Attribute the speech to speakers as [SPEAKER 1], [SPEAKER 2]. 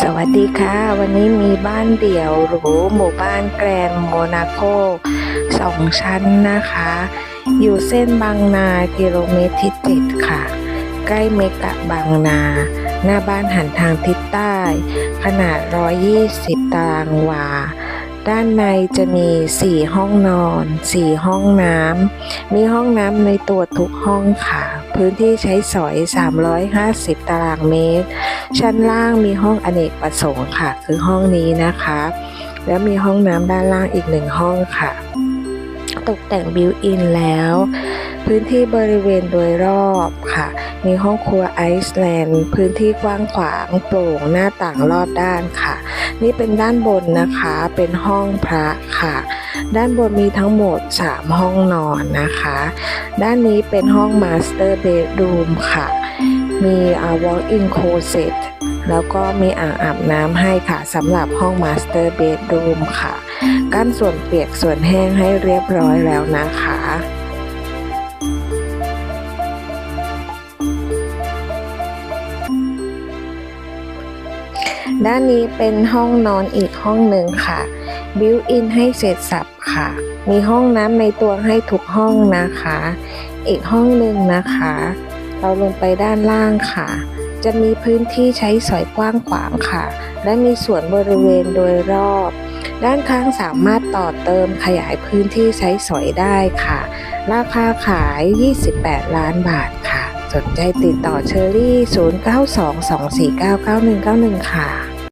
[SPEAKER 1] สวัสดีค่ะ วันนี้มีบ้านเดี่ยวหรูหมู่บ้านแกรนโมนาโกสองชั้นนะคะ อยู่เส้นบางนากิโลเมตรที่7ค่ะ ใกล้เมกะบางนา หน้าบ้านหันทางทิศใต้ ขนาด 120 ตารางวา ด้านในจะมี 4 ห้องนอน 4 ห้องน้ำ มีห้องน้ำในตัวทุกห้องค่ะ พื้นที่ใช้สอย 350 ตารางเมตร ชั้นล่างมีห้องอเนกประสงค์ค่ะ คือห้องนี้นะคะ แล้วมีห้องน้ำด้านล่างอีกหนึ่งห้องค่ะ ตกแต่งบิวอินแล้ว พื้นที่บริเวณโดยรอบค่ะ มีห้องครัวไอซ์แลนด์ พื้นที่กว้างขวางโปร่งหน้าต่างรอบด้านค่ะ นี่เป็นด้านบนนะคะเป็นห้องพระค่ะ ด้านบนมีทั้งหมด 3 ห้องนอนนะคะ ด้านนี้เป็นห้องมาสเตอร์เบดรูมค่ะ มีอ่า walk-in closet แล้วก็มีอ่างอาบน้ำให้ค่ะสำหรับห้องมาสเตอร์เบดรูมค่ะ กั้นส่วนเปียกส่วนแห้งให้เรียบร้อยแล้วนะคะ ด้านนี้เป็นห้องนอนอีกห้องหนึ่งค่ะ บิวอินให้เสร็จสับค่ะ มีห้องน้ำในตัวให้ทุกห้องนะคะ อีกห้องหนึ่งนะคะ เราลงไปด้านล่างค่ะ จะมีพื้นที่ใช้สอยกว้างขวางค่ะ และมีสวนบริเวณโดยรอบ ด้านข้างสามารถต่อเติมขยายพื้นที่ใช้สอยได้ค่ะ ราคาขาย 28 ล้านบาทค่ะสนใจติดต่อเชอรี่ 0922499191 ค่ะ